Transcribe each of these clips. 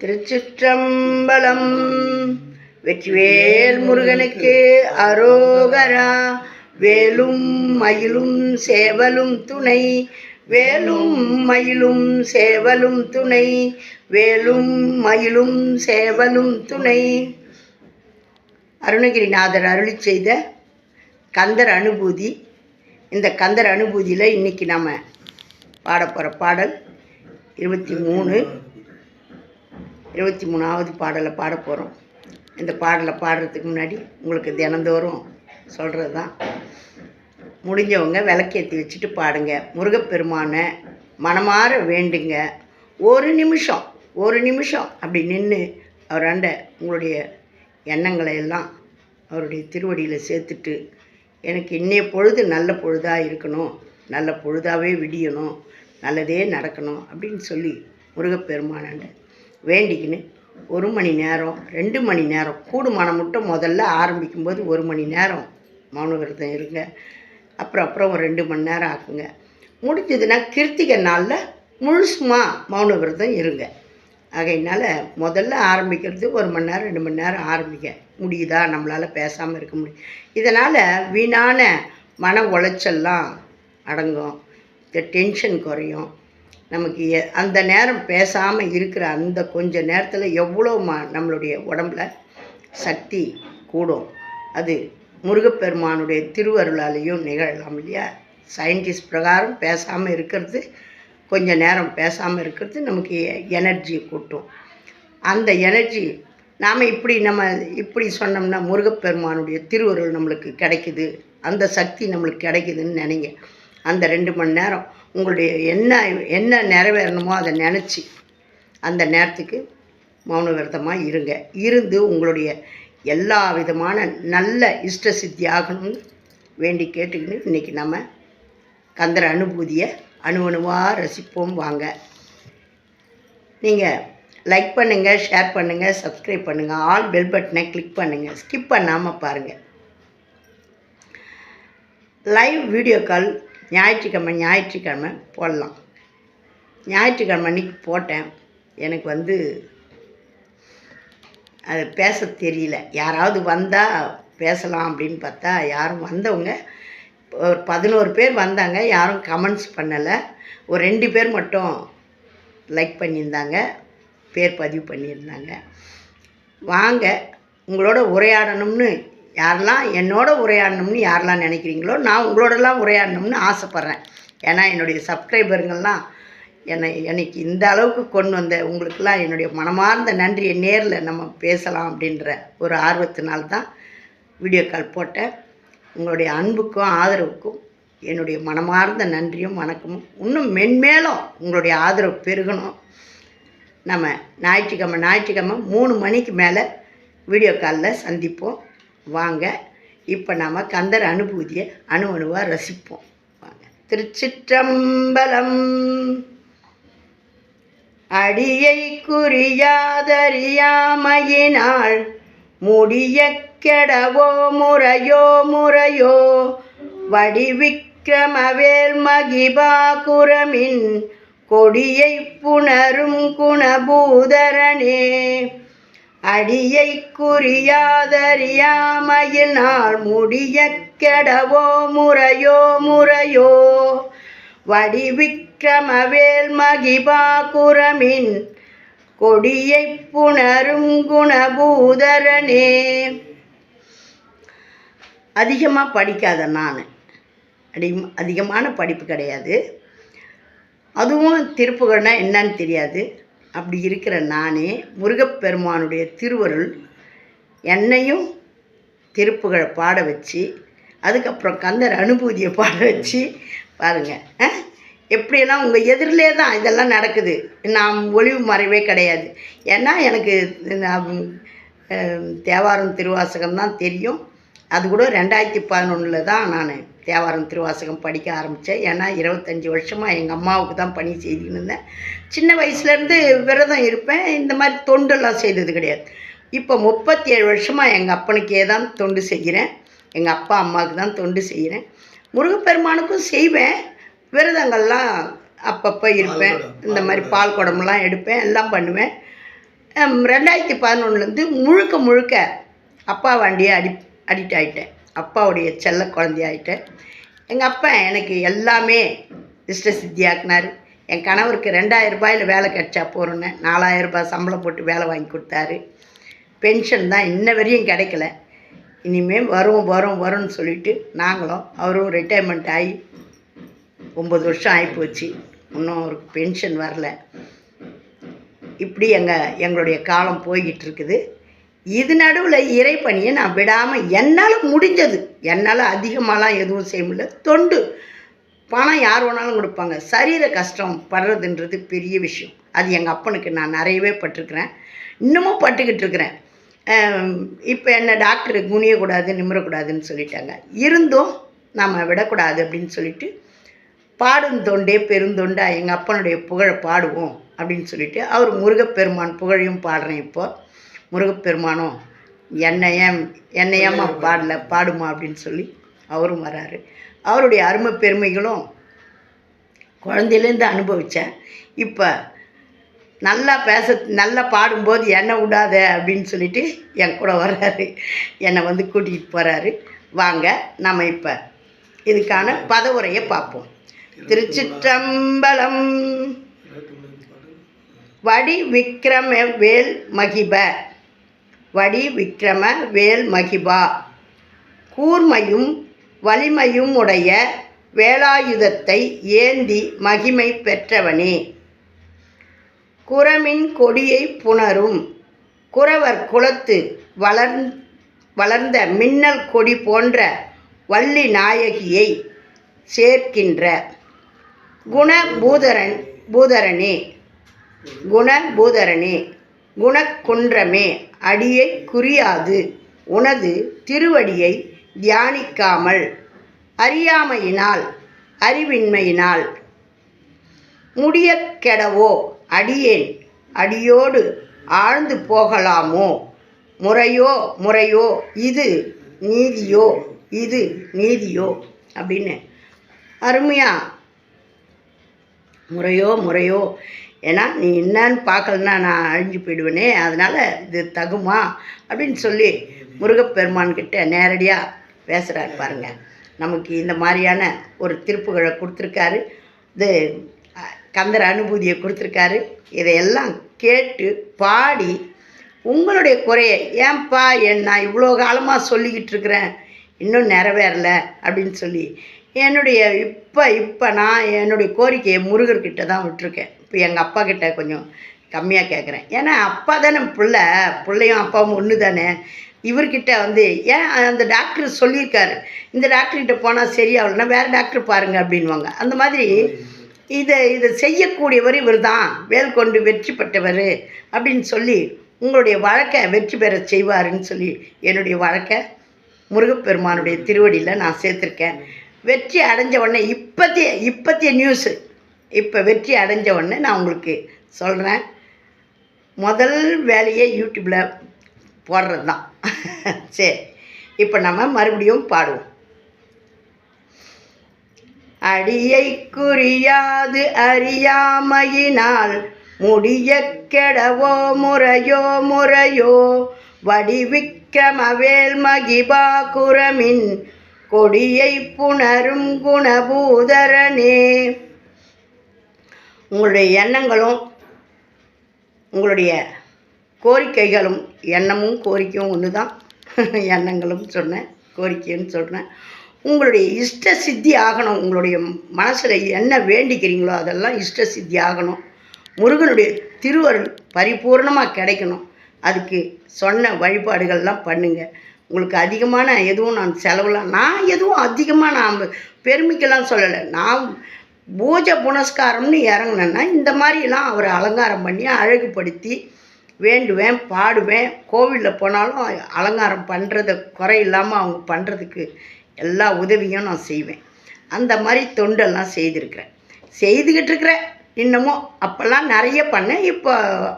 திருச்சிற்றம்பலம். வெற்றிவேல் முருகனுக்கு அரோகரா. வேலும் மயிலும் சேவலும் துணை. வேலும் மயிலும் சேவலும் துணை. வேலும் மயிலும் சேவலும் துணை. அருணகிரிநாதர் அருளி செய்த கந்தர் அனுபூதி. இந்த கந்தர் அனுபூதியில் இன்றைக்கி நம்ம பாட போகிற பாடல் இருபத்தி மூணு. இருபத்தி மூணாவது பாடலை பாட போகிறோம். இந்த பாடலை பாடுறதுக்கு முன்னாடி உங்களுக்கு தினந்தோறும் சொல்கிறது தான். முடிஞ்சவங்க விளக்கேற்றி வச்சுட்டு பாடுங்க. முருகப்பெருமானை மனமார வேண்டுங்க. ஒரு நிமிஷம் ஒரு நிமிஷம் அப்படி நின்று அவராண்ட உங்களுடைய எண்ணங்களை எல்லாம் அவருடைய திருவடியில் சேர்த்துட்டு எனக்கு இன்னைய பொழுது நல்ல பொழுதாக இருக்கணும் நல்ல பொழுதாகவே விடியணும் நல்லதே நடக்கணும் அப்படின்னு சொல்லி முருகப்பெருமானாண்ட வேண்டிக்கின்னு ஒரு மணி நேரம் ரெண்டு மணி நேரம். கூடுமான மட்டும் முதல்ல ஆரம்பிக்கும்போது ஒரு மணி நேரம். மௌன விரதம் இருங்க. அப்புறம் அப்புறம் ஒரு ரெண்டு மணி நேரம் ஆக்குங்க. முடிஞ்சதுன்னா கிருத்திகை நாளில் முழுசுமா மௌன விரதம் இருங்க. ஆகையினால முதல்ல ஆரம்பிக்கிறது ஒரு மணி நேரம் ரெண்டு மணி நேரம் ஆரம்பிக்க முடியுதா? நம்மளால் பேசாமல் இருக்க முடியும். இதனால் வீணான மன உளைச்சல்லாம் அடங்கும். இந்த டென்ஷன் குறையும். நமக்கு எ- அந்த நேரம் பேசாமல் இருக்கிற அந்த கொஞ்ச நேரத்தில் எவ்வளோ ம நம்மளுடைய உடம்புல சக்தி கூடும். அது முருகப்பெருமானுடைய திருவருளாலேயும் நிகழலாம் இல்லையா? சயின்டிஸ்ட் பிரகாரம் பேசாமல் இருக்கிறது கொஞ்ச நேரம் பேசாமல் இருக்கிறது நமக்கு எனர்ஜி கூட்டும். அந்த எனர்ஜி நாம் இப்படி நம்ம இப்படி சொன்னோம்னா முருகப்பெருமானுடைய திருவருள் நம்மளுக்கு கிடைக்குது. அந்த சக்தி நம்மளுக்கு கிடைக்குதுன்னு நினைங்க. அந்த ரெண்டு மணி நேரம் உங்களுடைய என்ன என்ன நிறைவேறணுமோ அதை நினச்சி அந்த நேரத்துக்கு மௌன விரதமாக இருங்க. இருந்து உங்களுடைய எல்லா விதமான நல்ல இஷ்ட சித்தி ஆகணும்னு வேண்டி கேட்டுக்கின்னு இன்றைக்கி நம்ம கந்தர அனுபூதியை அணு அணுவாக ரசிப்போம் வாங்க. நீங்கள் லைக் பண்ணுங்கள் ஷேர் பண்ணுங்கள் சப்ஸ்கிரைப் பண்ணுங்கள் ஆல் பெல் பட்டனை கிளிக் பண்ணுங்கள் ஸ்கிப் பண்ணாமல் பாருங்கள் லைவ் வீடியோ கால் ஞாயிற்றுக்கிழமை ஞாயிற்றுக்கிழமை போடலாம். ஞாயிற்றுக்கிழமை அன்னைக்கு போட்டேன். எனக்கு வந்து அது பேச தெரியல. யாராவது வந்தால் பேசலாம் அப்படின்னு பார்த்தா யாரும் வந்தவங்க ஒரு பதினோரு பேர் வந்தாங்க. யாரும் கமெண்ட்ஸ் பண்ணலை. ஒரு ரெண்டு பேர் மட்டும் லைக் பண்ணியிருந்தாங்க. பேர் பதிவு பண்ணியிருந்தாங்க. வாங்க உங்களோட உரையாடணும்னு யாரெல்லாம் என்னோட உரையாடணும்னு யாரெல்லாம் நினைக்கிறீங்களோ நான் உங்களோடலாம் உரையாடணும்னு ஆசைப்பட்றேன். ஏன்னா என்னுடைய சப்ஸ்கிரைபருங்கள்லாம் என்னை என்னைக்கு இந்த அளவுக்கு கொண்டு வந்த உங்களுக்கெல்லாம் என்னுடைய மனமார்ந்த நன்றியை நேரில் நம்ம பேசலாம் அப்படின்ற ஒரு ஆர்வத்தினால்தான் தான் வீடியோ கால் போட்டேன். உங்களுடைய அன்புக்கும் ஆதரவுக்கும் என்னுடைய மனமார்ந்த நன்றியும் வணக்கமும் இன்னும் மென்மேலும் உங்களுடைய ஆதரவு பெருகணும். நம்ம ஞாயிற்றுக்கிழமை ஞாயிற்றுக்கிழமை மூணு மணிக்கு மேலே வீடியோ காலில் சந்திப்போம். வாங்க. இப்போ நாம் கந்தர் அனுபூதியை அணு அணுவாக ரசிப்போம். வாங்க. திருச்சிற்றம்பலம். அடியை குறியாதறியாமையினால் முடிய கெடவோ முறையோ முறையோ வடிவிக்கிரமவேல் மகிபாகுரமின் கொடியை புணரும் குணபூதரனே. அடியை குறியாதறியாமையில் நாள் முடிய கெடவோ முறையோ முறையோ? வடிவிக்கிரமவேல் மகிபாகுரமின் கொடியை புணரும் குணபூதரனே. அதிகமாக படிக்காத நான். அடி அதிகமான படிப்பு கிடையாது. அதுவும் திருப்புகள்னால் என்னன்னு தெரியாது. அப்படி இருக்கிற நானே முருகப்பெருமானுடைய திருவருள் என்னையும் திருப்புகழை பாட வச்சு அதுக்கப்புறம் கந்தர் அனுபூதியை பாட வச்சு பாருங்கள் எப்படியெல்லாம் உங்கள் எதிரிலே தான் இதெல்லாம் நடக்குது. நான் ஒளிவு மறைவே கிடையாது. ஏன்னா எனக்கு தேவாரம் திருவாசகம் தான் தெரியும். அது கூட ரெண்டாயிரத்தி பதினொன்றில் தான் நான் தேவாரம் திருவாசகம் படிக்க ஆரம்பித்தேன் ஏன்னா இருபத்தஞ்சி வருஷமாக எங்கள் அம்மாவுக்கு தான் பணி செய்துன்னு இருந்தேன். சின்ன வயசுலேருந்து விரதம் இருப்பேன். இந்த மாதிரி தொண்டெல்லாம் செய்தது கிடையாது. இப்போ முப்பத்தி ஏழு வருஷமாக எங்கள் அப்பனுக்கே தான் தொண்டு செய்கிறேன். எங்கள் அப்பா அம்மாவுக்கு தான் தொண்டு செய்கிறேன். முருகப்பெருமானுக்கும் செய்வேன். விரதங்கள்லாம் அப்பப்போ இருப்பேன். இந்த மாதிரி பால் குடம்லாம் எடுப்பேன். எல்லாம் பண்ணுவேன். ரெண்டாயிரத்தி பதினொன்றுலேருந்து முழுக்க முழுக்க அப்பா வண்டியை அடி அடிக்ட் ஆகிட்டேன் அப்பாவுடைய செல்ல குழந்தையாயிட்டேன் எங்கள் அப்பா எனக்கு எல்லாமே இஷ்ட சித்தியாக்குனார் என் கணவருக்கு ரெண்டாயிரம் ரூபாயில் வேலை கிடைச்சா போகிறோன்னு நாலாயிரம் ரூபாய் சம்பளம் போட்டு வேலை வாங்கி கொடுத்தாரு. பென்ஷன் தான் இன்ன வரையும் கிடைக்கல. இனிமேல் வரும் வரும் வரும்னு சொல்லிட்டு நாங்களும் அவரும் ரிட்டையர்மெண்ட் ஆகி ஒம்பது வருஷம் ஆகிப்போச்சு இன்னும் அவருக்கு பென்ஷன் வரல. இப்படி எங்கள் எங்களுடைய காலம் போய்கிட்டு இருக்குது. இது நடுவில் இறைப்பணியை நான் விடாமல் என்னால் முடிஞ்சது. என்னால் அதிகமாகலாம் எதுவும் செய்ய முடியல. தொண்டு. பணம் யார் வேணாலும் கொடுப்பாங்க. சரீர கஷ்டம் படுறதுன்றது பெரிய விஷயம். அது எங்கள் அப்பனுக்கு நான் நிறையவே பட்டிருக்கிறேன். இன்னமும் பட்டுக்கிட்டு இருக்கிறேன். இப்போ என்ன டாக்டர் குனியக்கூடாது நிமிரக்கூடாதுன்னு சொல்லிட்டாங்க. இருந்தும் நம்ம விடக்கூடாது அப்படின்னு சொல்லிட்டு பாடும் தொண்டே பெருந்தொண்டா எங்கள் அப்பனுடைய புகழை பாடுவோம் அப்படின்னு சொல்லிட்டு அவர் முருகப்பெருமான் புகழையும் பாடுறேன் இப்போது முருகப்பெருமானும் என்னை என்னையம்மா ஏம்மா பாடல பாடுமா அப்படின்னு சொல்லி அவரும் வராரு. அவருடைய அருமை பெருமைகளும் குழந்தையிலேருந்து அனுபவித்தேன் இப்போ நல்லா பேச நல்லா பாடும்போது என்னை விடாத அப்படின்னு சொல்லிட்டு என் கூட வர்றாரு. என்னை வந்து கூட்டிகிட்டு போகிறாரு வாங்க நம்ம இப்போ இதுக்கான பதவுரையை பார்ப்போம். திருச்சிற்றம்பலம் வடி விக்ரம வேல் மகிப வடி விக்ரம வேல் மகிபா கூர்மையும் வலிமையும் உடைய வேலாயுதத்தை ஏந்தி மகிமை பெற்றவனே. குரமின் கொடியை புணரும். குறவர் குலத்து வளர் வளர்ந்த மின்னல் கொடி போன்ற வள்ளி நாயகியை சேர்க்கின்ற குணபூதரன் பூதரனே குணபூதரனே குணக்குன்றமே. அடியை குறியாது. உனது திருவடியை தியானிக்காமல். அறியாமையினால் அறிவின்மையினால். முடியக்கெடவோ அடியேன். அடியோடு ஆழ்ந்து போகலாமோ? முறையோ? முறையோ? இது நீதியோ? இது நீதியோ? அப்படின்னு அருமையா. முறையோ? முறையோ? ஏன்னா நீ என்னன்னு பார்க்கலன்னா நான் அழிஞ்சு போயிடுவேனே அதனால் இது தகுமா? அப்படின்னு சொல்லி முருகப்பெருமான்கிட்ட நேரடியாக பேசுகிறாரு பாருங்க. நமக்கு இந்த மாதிரியான ஒரு திருப்புகளை கொடுத்துருக்காரு. இது கந்தர் அனுபூதியை கொடுத்துருக்காரு. இதையெல்லாம் கேட்டு பாடி உங்களுடைய குறையை ஏன்பா என் நான் இவ்வளோ காலமாக சொல்லிக்கிட்டு இருக்கிறேன்? இன்னும் நிறைவேறல அப்படின்னு சொல்லி என்னுடைய இப்போ இப்போ நான் என்னுடைய கோரிக்கையை முருகர்கிட்ட தான் விட்டுருக்கேன். இப்போ எங்கள் அப்பா கிட்ட கொஞ்சம் கம்மியாக கேட்குறேன் ஏன்னா அப்பா தானே பிள்ளை. பிள்ளையும் அப்பாவும் ஒன்று தானே. இவர்கிட்ட வந்து ஏன் அந்த டாக்டர் சொல்லியிருக்காரு. இந்த டாக்டர்கிட்ட போனால் சரியாகலன்னா வேறு டாக்டர் பாருங்கள் அப்படின்வாங்க. அந்த மாதிரி இதை இதை செய்யக்கூடியவர் இவர் தான் வேல் கொண்டு வெற்றி பெற்றவர் அப்படின்னு சொல்லி உங்களுடைய வழக்கை வெற்றி பெற செய்வாருன்னு சொல்லி என்னுடைய வழக்கை முருகப்பெருமானுடைய திருவடியில் நான் சேர்த்துருக்கேன். வெற்றி அடைஞ்ச உடனே இப்போத்திய இப்போத்திய நியூஸு இப்போ வெற்றி அடைஞ்ச உடனே நான் உங்களுக்கு சொல்கிறேன் முதல் வேலையை யூடியூப்பில் போடுறது தான் சரி இப்போ நம்ம மறுபடியும் பாடுவோம். அடியை குறியாது அறியாமையினால் முடிய கெடவோ முறையோ முறையோ வடிவிக்கிரமவேல் மகிபா குரமின் கொடியை புணரும் குணபூதரனே. உங்களுடைய எண்ணங்களும் உங்களுடைய கோரிக்கைகளும் எண்ணமும் கோரிக்கையும் ஒன்று தான் எண்ணங்களும் சொன்னேன் கோரிக்கைன்னு சொல்கிறேன் உங்களுடைய இஷ்ட சித்தி ஆகணும். உங்களுடைய மனசில் என்ன வேண்டிக்கிறீங்களோ அதெல்லாம் இஷ்ட சித்தி ஆகணும். முருகனுடைய திருவருள் பரிபூர்ணமாக கிடைக்கணும். அதுக்கு சொன்ன வழிபாடுகள்லாம் பண்ணுங்கள் உங்களுக்கு அதிகமான எதுவும் நான் செலவுலாம் நான் எதுவும் அதிகமாக நான் பெருமைக்கெல்லாம் சொல்லலை. நான் பூஜை புனஸ்காரம்னு இறங்குனேன்னா இந்த மாதிரிலாம் அவரை அலங்காரம் பண்ணி அழகுபடுத்தி வேண்டுவேன் பாடுவேன். கோவிலில் போனாலும் அலங்காரம் பண்ணுறத குறை இல்லாமல் அவங்க பண்ணுறதுக்கு எல்லா உதவியும் நான் செய்வேன். அந்த மாதிரி தொண்டெல்லாம் செய்திருக்கிறேன். செய்துக்கிட்டு இருக்கிறேன். இன்னமும் அப்போல்லாம் நிறைய பண்ணேன். இப்போ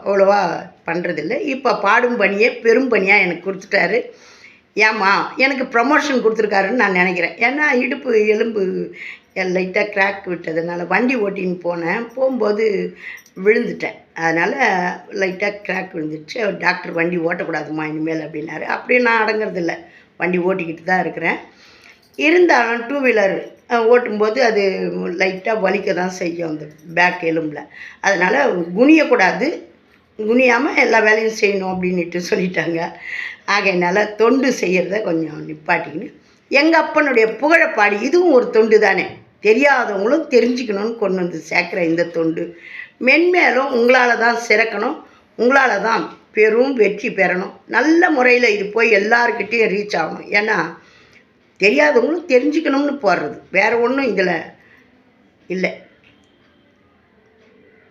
அவ்வளோவா பண்ணுறதில்ல இப்போ பாடும் பணியே பெரும் பணியாக எனக்கு கொடுத்துட்டாரு. ஏம்மா எனக்கு ப்ரமோஷன் கொடுத்துருக்காருன்னு நான் நினைக்கிறேன். ஏன்னா இடுப்பு எலும்பு லைட்டாக கிராக் விட்டதுனால வண்டி ஓட்டின்னு போனேன். போகும்போது விழுந்துட்டேன். அதனால் லைட்டாக கிராக் விழுந்துச்சு டாக்டர் வண்டி ஓட்டக்கூடாதுமா இனிமேல் அப்படின்னாரு. அப்படியே நான் அடங்குறதில்ல. வண்டி ஓட்டிக்கிட்டு தான் இருக்கிறேன். இருந்தாலும் டூ வீலர் ஓட்டும்போது அது லைட்டாக வலிக்க தான் செய்யும். அந்த பேக் எலும்பில். அதனால் குனியக்கூடாது. குனியாமல் எல்லா வேலையும் செய்யணும் அப்படின்ட்டு சொல்லிட்டாங்க. ஆகையினால தொண்டு செய்கிறத கொஞ்சம் நிப்பாட்டிக்கின்னு எங்கள் அப்பனுடைய புகழப்பாடி இதுவும் ஒரு தொண்டு தானே தெரியாதவங்களும் தெரிஞ்சுக்கணும்னு கொண்டு வந்து சேர்க்குற இந்த தொண்டு. மென்மேலும் உங்களால் தான் சிறக்கணும். உங்களால் தான் பெரும் வெற்றி பெறணும். நல்ல முறையில் இது போய் எல்லாருக்கிட்டேயும் ரீச் ஆகணும். ஏன்னா தெரியாதவங்களும் தெரிஞ்சுக்கணும்னு போடுறது. வேறு ஒன்றும் இதில் இல்லை.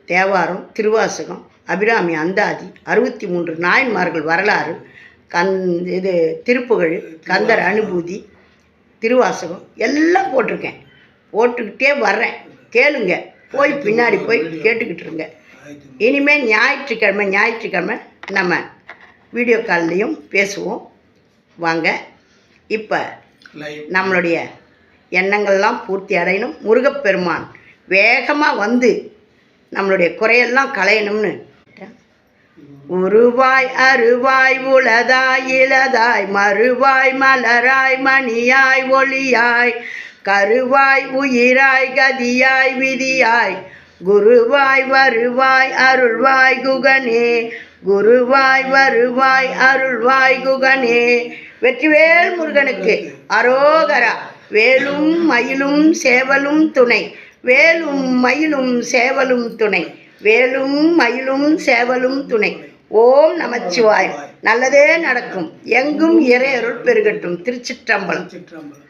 தேவாரம் திருவாசகம் அபிராமி அந்தாதி அறுபத்தி மூன்று நாயன்மார்கள் வரலாறு கந் இது திருப்புகழ் கந்தர் அனுபூதி திருவாசகம் எல்லாம் போட்டிருக்கேன். போட்டுக்கிட்டே வர்றேன். கேளுங்க. போய் பின்னாடி போய் கேட்டுக்கிட்டு இருங்க. இனிமேல் ஞாயிற்றுக்கிழமை ஞாயிற்றுக்கிழமை நம்ம வீடியோ கால்லையும் பேசுவோம். வாங்க. இப்போ நம்மளுடைய எண்ணங்கள்லாம் பூர்த்தி அடையணும். முருகப்பெருமான் வேகமாக வந்து நம்மளுடைய குறையெல்லாம் களையணும்னு. உருவாய் அருவாய் உளதாய் இளதாய் மறுவாய் மலராய் மணியாய் ஒளியாய் கருவாய் உயிராய் கதியாய் விதியாய். குருவாய் வருவாய் அருள்வாய் குகனே. குருவாய் வருவாய் அருள்வாய் குகனே. வெற்றிவேல் முருகனுக்கு அரோகரா. வேலும் மயிலும் சேவலும் துணை. வேலும் மயிலும் சேவலும் துணை. வேலும் மயிலும் சேவலும் துணை. ஓம் நமச்சிவாய் நல்லதே நடக்கும். எங்கும் இறையருள் பெருகட்டும். திருச்சிற்றம்பலம். சிற்றம்பலம்